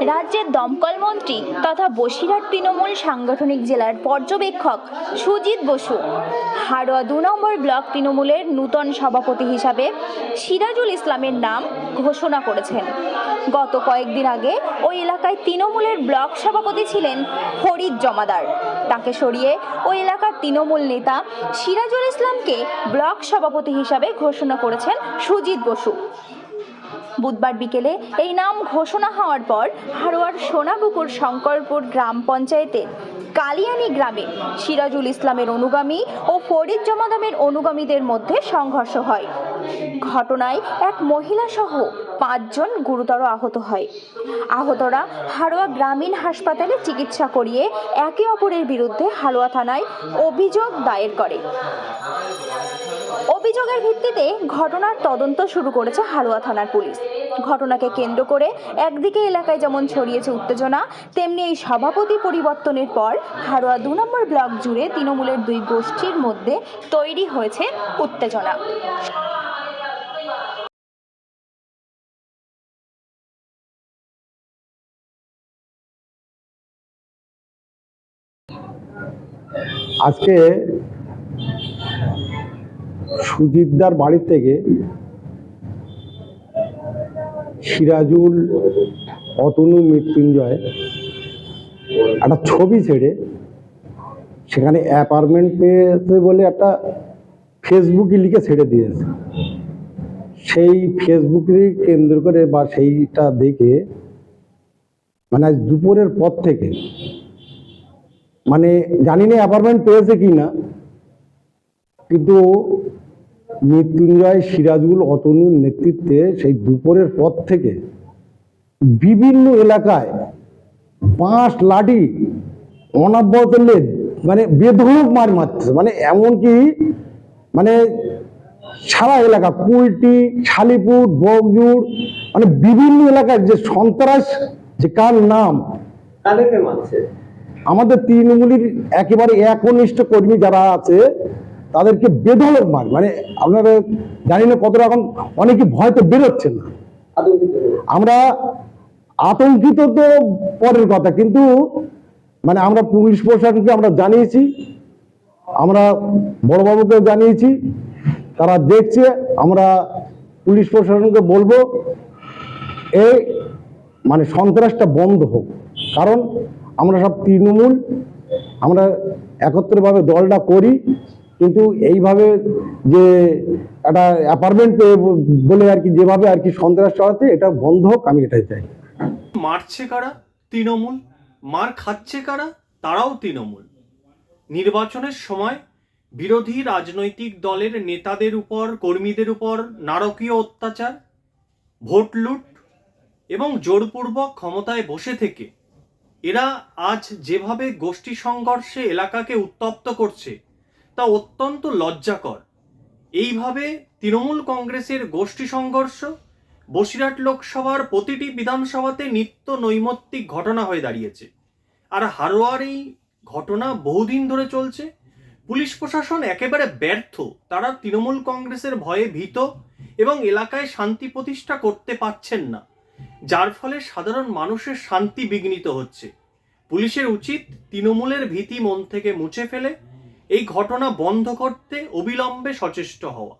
রাজ্যের দমকল মন্ত্রী তথা বসিরহাট তৃণমূল সাংগঠনিক জেলার পর্যবেক্ষক সুজিত বসু। হাড়োয়া দু নম্বর ব্লক তৃণমূলের নূতন সভাপতি হিসাবে সিরাজুল ইসলামের নাম ঘোষণা করেছেন। গত কয়েকদিন আগে ওই এলাকায় তৃণমূলের ব্লক সভাপতি ছিলেন ফরিদ জমাদার। তাকে সরিয়ে ওই এলাকার তৃণমূল নেতা সিরাজুল ইসলামকে ব্লক সভাপতি হিসাবে ঘোষণা করেছেন সুজিত বসু। বুধবার বিকেলে এই নাম ঘোষণা হওয়ার পর হারোয়ার সোনাপুকুর শঙ্করপুর গ্রাম পঞ্চায়েতের কালিয়ানি গ্রামে সিরাজুল ইসলামের অনুগামী ও ফরিদ জমাদামের অনুগামীদের মধ্যে সংঘর্ষ হয়। ঘটনায় এক মহিলা সহ পাঁচজন গুরুতর আহত হয়। আহতরা হারোয়া গ্রামীণ হাসপাতালে চিকিৎসা করিয়ে একে অপরের বিরুদ্ধে হারোয়া থানায় অভিযোগ দায়ের করে। অভিযোগের ভিত্তিতে ঘটনার তদন্ত শুরু করেছে হালুয়া থানার পুলিশ। ঘটনাকে কেন্দ্র করে একদিকে এলাকায় যেমন ছড়িয়েছে উত্তেজনা, তেমনি এই সভাপতি পরিবর্তনের পর হারোয়া দু নম্বর ব্লক জুড়ে তৃণমূলের দুই গোষ্ঠীর মধ্যে তৈরি হয়েছে উত্তেজনা। আজকে সুজিতদার বাড়ি থেকে সিরাজুল, অতনু মৃত্যুঞ্জয় একটা ছবি ছেড়ে সেখানে অ্যাপার্টমেন্ট পেয়েছে বলে একটা ফেসবুকে লিখে ছেড়ে দিয়েছে। সেই ফেসবুকে কেন্দ্র করে বা সেইটা দেখে মানে আজ দুপুরের পর থেকে মানে জানি না অ্যাপার্টমেন্ট পেয়েছে কি না কিন্তু মৃত্যুঞ্জয় সিরাজুল অতনুর নেতৃত্বে সেই দুপুরের পর থেকে বিভিন্ন এলাকায় বাঁশ লাঠি অনাব্যত লেদ মানে বেধড়ক মার মারতেছে। মানে এমনকি মানে সারা এলাকা কুলটি শালিপুর বগজুড় মানে বিভিন্ন এলাকার যে সন্ত্রাস যে কার নাম আমাদের তৃণমূলের একেবারে একনিষ্ঠ কর্মী যারা আছে তাদেরকে বেধড়ক মার। মানে আপনারা জানি না কতটা এখন অনেকে ভয় তো বেরোচ্ছেন না। আমরা আতঙ্কিত তো পরের কথা কিন্তু মানে আমরা পুলিশ প্রশাসনকে আমরা জানিয়েছি আমরা বড়বাবুকেও জানিয়েছি তারা দেখছে আমরা পুলিশ প্রশাসনকে বলব এই মানে সন্ত্রাসটা বন্ধ হোক। কারণ আমরা সব তৃণমূল আমরা একত্রভাবে দলটা করি কিন্তু এইভাবে যে একটা অ্যাপার্টমেন্ট বলে আর কি, যেভাবে আর কি সন্ত্রাস চড়াচ্ছে এটা বন্ধ হোক, আমি এটাই চাই। মারছে কারা? তৃণমূল। মার খাচ্ছে কারা? তারাও তৃণমূল। নির্বাচনের সময় বিরোধী রাজনৈতিক দলের নেতাদের উপর, কর্মীদের উপর নারকীয় অত্যাচার, ভোট লুট এবং জোরপূর্বক ক্ষমতায় বসে থেকে এরা আজ যেভাবে গোষ্ঠী সংঘর্ষে এলাকাকে উত্তপ্ত করছে তা অত্যন্ত লজ্জাকর। এইভাবে তৃণমূল কংগ্রেসের গোষ্ঠী সংঘর্ষ, বসিরহাট লোকসভার প্রতিটি বিধানসভাতে নিত্য নৈমিত্তিক ঘটনা হয়ে দাঁড়িয়েছে। আর হারোয়ার এই ঘটনা বহুদিন ধরে চলছে। পুলিশ প্রশাসন একেবারে ব্যর্থ। তারা তৃণমূল কংগ্রেসের ভয়ে ভীত এবং এলাকায় শান্তি প্রতিষ্ঠা করতে পারছেন না। যার ফলে সাধারণ মানুষের শান্তি বিঘ্নিত হচ্ছে। পুলিশের উচিত তৃণমূলের ভীতি মন থেকে মুছে ফেলে এই ঘটনা বন্ধ করতে অবিলম্বে সচেষ্ট হওয়া।